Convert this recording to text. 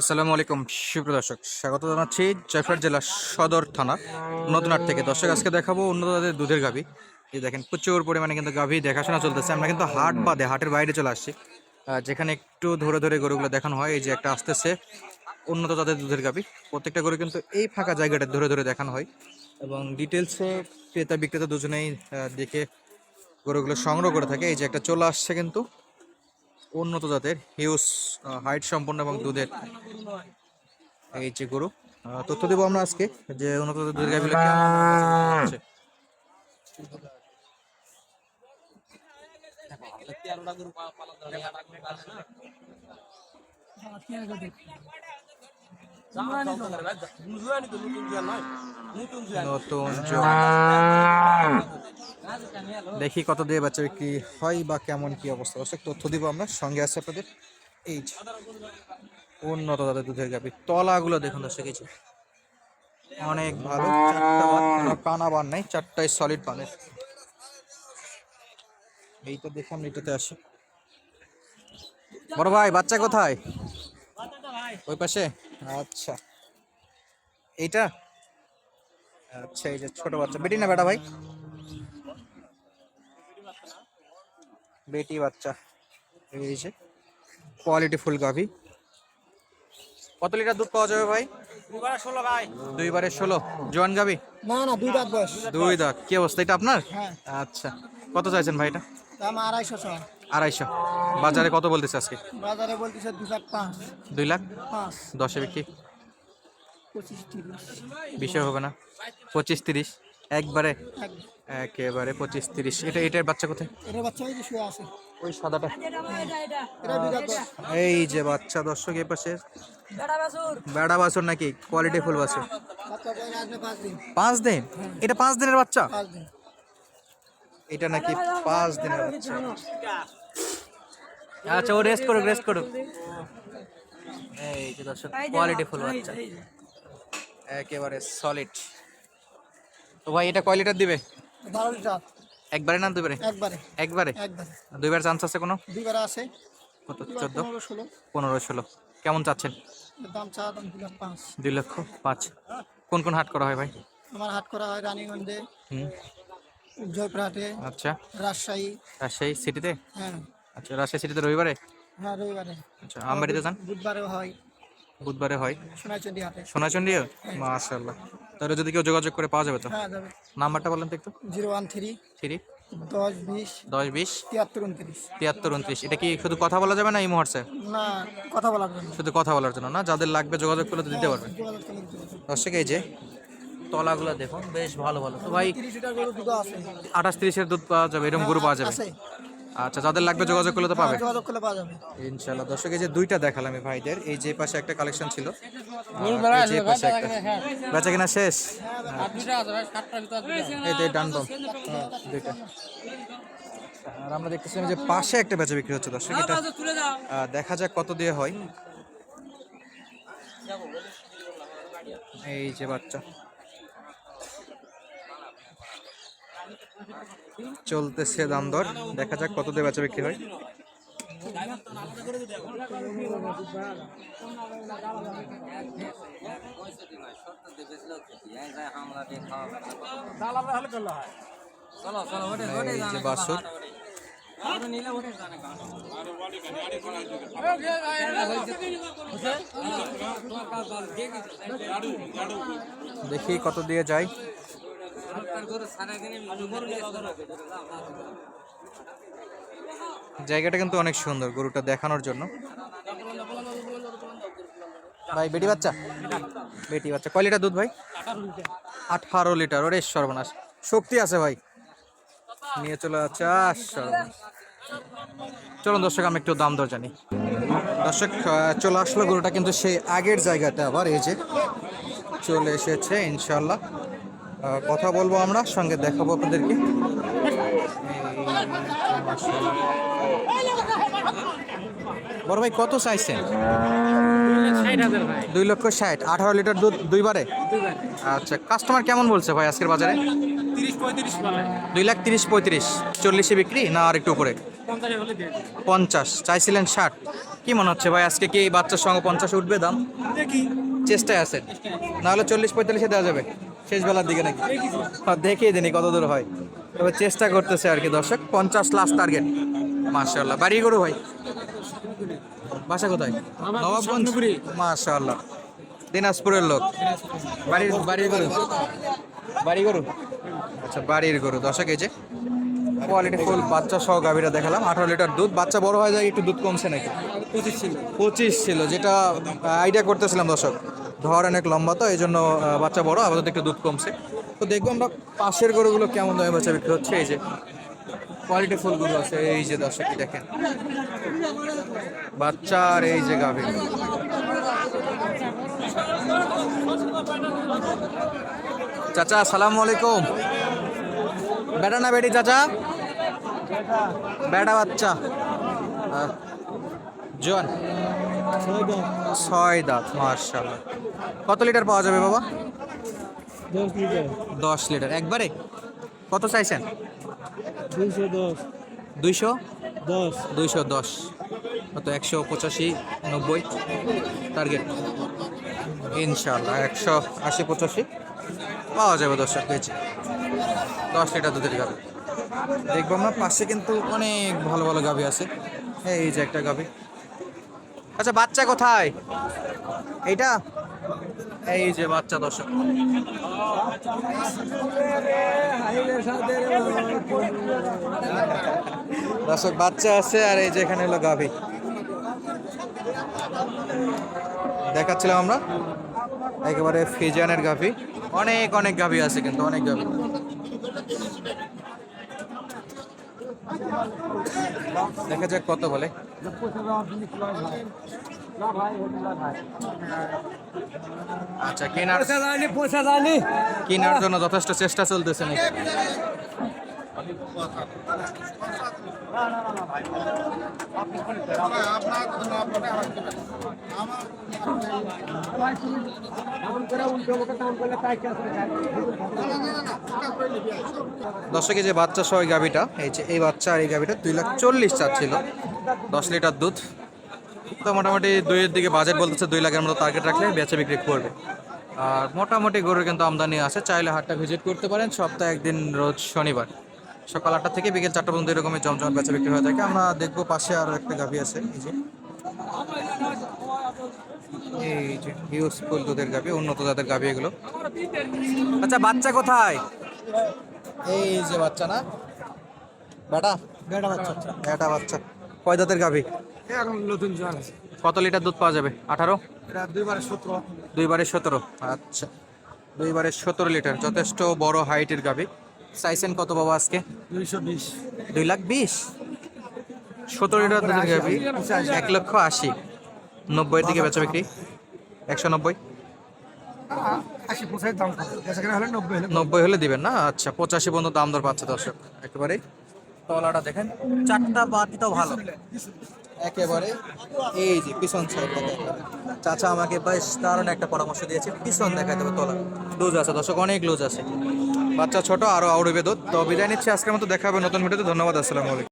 আসসালামু আলাইকুম সুপ্রদর্শক স্বাগত জানাচ্ছি জয়পুরহাট জেলার সদর থানা, নতুনহাট থেকে। দর্শক, আজকে দেখাবো উন্নত দুধের গাভী। এই দেখেন, প্রচুর পরিমাণে কিন্তু গাভী দেখাশোনা চলতেছে। আমরা কিন্তু হাট বাদে, হাটের বাইরে চলে আসছি। যেখানে একটু ধরে ধরে গরুগুলো দেখানো হয়, এই যে একটা আসতেছে উন্নত জাতের দুধের গাভী। প্রত্যেকটা গরু কিন্তু এই ফাঁকা জায়গাটা ধরে ধরে দেখানো হয়। এবং ডিটেলসে ক্রেতা বিক্রেতা দুজনেই দেখে গরুগুলো সংগ্রহ করে থাকে। এই যে একটা চলে আসছে কিন্তু। উন্নত জাতের হিউজ হাইট সম্পন্ন এবং দুধের এই যে গরু তথ্য দেবো আমরা আজকে যে উন্নত জাতের দুধের আছে। নতুন। দেখি কত দিয়ে বাচ্চা বিক্রি হয় বা কেমন কি অবস্থা। দর্শক তথ্য দিব আমরা। সঙ্গে আছে আপনাদের এই উন্নত তাদের দুধের গাভি। তলাগুলো দেখুন দর্শক এই অনেক ভালো। চারটা কোনো কানা বান নাই চারটায় সলিড বানের। এইটা দেখে আমরা এটাতে আসি। বড় ভাই বাচ্চা কোথায়? ওই পাশে? আচ্ছা। এইটা? আচ্ছা এই যে ছোট বাচ্চা। বেটি না বেটা ভাই? বেটি বাচ্চা। এই যে কোয়ালিটি ফুল গাভি। কত লিটার দুধ পাওয়া যাবে ভাই? ষোলো ভাই। দুইবারে ষোলো। জোয়ান গাভি? না না দুই দাঁত বয়স। দুই দাঁত। কি অবস্থা? এটা আপনার? হ্যাঁ। আচ্ছা। কত চাইছেন ভাই এটা? দাম আড়াইশো আড়াইশো। বাজারে কত বলতেছে আজকে? বাজারে বলতেছে দু লাখ পাঁচ। দুই লাখ? পাঁচ। দশে বিক্রি। পঁচিশ তিরিশ। বিশে হবে না। পঁচিশ তিরিশ। একবারে? এক একেবারে পঁচিশ তিরিশ। এটা এটার বাচ্চা কোথায়? এটা বাচ্চা ওই শুয়ে আছে। ওই সাদাটা। এই যে বাচ্চা দর্শক এ পাশে। বেড়া বাছুর নাকি? কোয়ালিটি ফুল বাছুর। পাঁচ দিন। এটা পাঁচ দিনের বাচ্চা? এটা নাকি পাঁচ দিনের বাচ্চা। আচ্ছা ও রেস্ট করুক রেস্ট করুক। এই যে দর্শক কোয়ালিটি ফুল বাচ্চা। একেবারে সলিড তো ভাই এটা কয় লিটার দিবে? বারো লিটার একবারে না দুবারে একবারে। একবারে? একবারে। দুইবার চান্স আছে কোনো? দুইবার আছে। কত? চোদ্দ? পনেরো ষোলো। কেমন চাচ্ছেন? দাম চা দাম দু লাখ পাঁচ। দুই লক্ষ পাঁচ। কোন কোন হাট করা হয় ভাই? আমার হাট করা হয় রানীগঞ্জে। হুম। জয়পুরহাটে। আচ্ছা। রাজশাহী। রাজশাহী সিটিতে হ্যাঁ। আচ্ছা রাজশাহী সিটিতে রবিবারে? হ্যাঁ রবিবারে। আচ্ছা আমবাড়িতে যান? বুধবারেও হয়। বুধবারে হয়? সোনাইচন্ডী হাটে। মাশাল্লাহ তাহলে যদি কেউ যোগাযোগ করে পাওয়া যাবে তো? হ্যাঁ নাম্বারটা বলেন তো একটু। Zero one three three. দশ বিশ দশ বিশ তিয়াত্তর উনত্রিশ। তিয়াত্তর উনত্রিশ। এটা কি শুধু কথা বলা যাবে না এই মুহূর্তে? না কথা বলার জন্য। শুধু কথা বলার জন্য না যাদের লাগবে যোগাযোগ করলে তো দিতে পারবেন দর্শক এই যে তলাগুলো দেখুন বেশ ভালো ভালো। তো ভাই আঠাশ তিরিশের দুধ পাওয়া যাবে এরকম গরু পাওয়া যাবে। আছে। আচ্ছা যাদের লাগবে যোগাযোগ করলে তো পাবে। হ্যাঁ, যোগাযোগ করলে পাওয়া যাবে। ইনশাল্লাহ। দর্শক এই যে দুইটা দেখালাম আমি ভাইদের। এই যে পাশে একটা কালেকশন ছিল। এই পাশে একটা। বেচা কিনা শেষ? এই যে ডান বাম। হ্যাঁ, দুইটা। আর আমরা দেখতেছিলাম যে পাশে একটা বেচা বিক্রি হচ্ছে দর্শক এটা দেখা যাক কত দিয়ে হয়। এই যে বাচ্চা। চলতেছে দাম দর দেখা যাক কত দিয়ে বেচা বিক্রি হয়। দেখি কত দিয়ে যায়। জায়গাটা কিন্তু অনেক সুন্দর গরুটা দেখানোর জন্য। ভাই, বেটি বাচ্চা? বেটি বাচ্চা। কয় লিটার দুধ ভাই? আঠারো লিটার, ওরে সর্বনাশ। শক্তি আছে ভাই। নিয়ে চলে যাচ্ছে চলুন দর্শক, আমি একটু দাম দর জানি। দর্শক চলে আসলো গরুটা কিন্তু সেই আগের জায়গাতে আবার, এই যে চলে এসেছে ইনশাল্লাহ কথা বলব আমরা, সঙ্গে দেখাবো আপনাদেরকে। বড় ভাই, কত চাইছেন? দুই লক্ষ ষাট। আঠারো লিটার দুধ দুইবারে? আচ্ছা কাস্টমার কেমন বলছে ভাই আজকের বাজারে? দুই লাখ তিরিশ পঁয়ত্রিশ। চল্লিশে বিক্রি না আর একটু উপরে? পঞ্চাশ। চাইছিলেন ষাট। কি মনে হচ্ছে ভাই, আজকে কি বাচ্চার সঙ্গে পঞ্চাশ উঠবে দাম? চেষ্টায় আছেন। নাহলে চল্লিশ পঁয়তাল্লিশে দেওয়া যাবে। শেষ বেলার দিকে নাকি? হ্যাঁ, দেখিয়ে দিনই কত দূর হয়। তবে চেষ্টা করতেছে আর কি দর্শক। পঞ্চাশ লাস্ট টার্গেট। মাশাল্লাহ বাড়ি করু ভাই? বাসা কোথায়? নবাবগঞ্জ? মাশাল্লাহ দিনাজপুরের লোক। বাড়ির বাড়ির গরু? বাড়ি গরু? আচ্ছা বাড়ির গরু। দর্শক এই যে কোয়ালিটি ফুল বাচ্চা সহ গাভীরা দেখালাম। আঠারো লিটার দুধ। বাচ্চা বড় হয়ে যায় একটু দুধ কমছে নাকি? পঁচিশ ছিল। পঁচিশ ছিল যেটা আইডিয়া করতেছিলাম দর্শক। ধর অনেক লম্বা তো, এই জন্য বাচ্চা বড়, আপাতত একটু দুধ কমছে। তো দেখব আমরা পাশের গরুগুলো কেমন দামে বাচ্চা বিক্রি হচ্ছে, এই যে কোয়ালিটি ফুলগুলো আছে, এই যে দর্শক দেখেন। বাচ্চার এই যে গাভী। চাচা, আসসালামু আলাইকুম। বেটা না বেটি চাচা? বেটা বাচ্চা। জন ছয় দাঁত মার্শাল্লাহ কত লিটার পাওয়া যাবে বাবা? দশ লিটার। দশ লিটার। একবারে? কত চাইছেন? দুইশো দশ। দুইশো? দশ। দুইশো দশ। কত? একশো পঁচাশি নব্বই টার্গেট। ইনশাল্লাহ একশো আশি পঁচাশি পাওয়া যাবে দশটা পেয়েছি। দশ লিটার দুধের গাভি দেখব আমরা পাশে কিন্তু অনেক ভালো ভালো গাভি আছে। এই যে একটা গাভি আচ্ছা বাচ্চা কোথায়? এইটা? এই যে বাচ্চা দর্শক। দর্শক বাচ্চা আছে আর এই যে এখানে হলো গাভি। দেখাচ্ছিলাম আমরা। একেবারে ফিজিয়ানের গাভি। অনেক অনেক গাভি আছে কিন্তু অনেক গাভি। দেখা যাক কত বলে। আচ্ছা কেনার কেনার জন্য যথেষ্ট চেষ্টা চলতেছে নাকি? দর্শকে যে বাচ্চা সহ গাভিটা, এই যে এই বাচ্চা আর এই গাভিটা দুই লাখ চল্লিশ চাচ্ছিল। দশ লিটার দুধ। তো মোটামুটি দুইয়ের দিকে বাজেট বলতেছে দুই লাখের মতো টার্গেট রাখলে বেচা বিক্রি করবে। আর মোটামুটি গরুর কিন্তু আমদানি আছে, চাইলে হাটটা ভিজিট করতে পারেন। সপ্তাহে একদিন, রোজ শনিবার। সকাল আটটা থেকে বিকেল চারটা পর্যন্ত এরকমই জমজমাট বেচা বিক্রি হয়ে থাকে। আমরা দেখব পাশে আরও একটা গাভি আছে এই যে। এই যে ইউজফুল দুধের গাভি উন্নত জাতের গাভি এগুলো। আচ্ছা বাচ্চা কোথায়? এই যে বাচ্চা না? বেটা বেটা বাচ্চা বেটা বাচ্চা। কয় দাঁতের গাভি? নতুন জোয়ান আছে। কত লিটার দুধ পাওয়া যাবে? আঠারো? দুইবার সতেরো। দুইবারে সতেরো। আচ্ছা। দুইবারে সতেরো লিটার যথেষ্ট বড় হাইটের গাভি। চাইছেন কত বাবা আজকে? দুইশো বিশ। দুই লাখ বিশ? সতেরো লিটার দুধের গাভি এক লক্ষ আশি। নব্বইয়ের দিকে বেচা বিক্রি। একশো নব্বই? নব্বই হলে দিবেন না? আচ্ছা পঁচাশি পর্যন্ত দাম দর পাচ্ছে দর্শক। একেবারে তলাটা দেখেন। চারটা বাতি তো ভালো। একেবারে এই যে পিছন সাইড চাচা আমাকে বেশ দারুণ একটা পরামর্শ দিয়েছে। পিছন দেখায় তবে তলা। লুজ আছে দর্শক অনেক লুজ আছে। বাচ্চা ছোট, আরও আউড়বে দুধ তো বিদায় নিচ্ছি, আজকের মতো দেখাবে নতুন ভিডিওতে। ধন্যবাদ, আসসালামু আলাইকুম।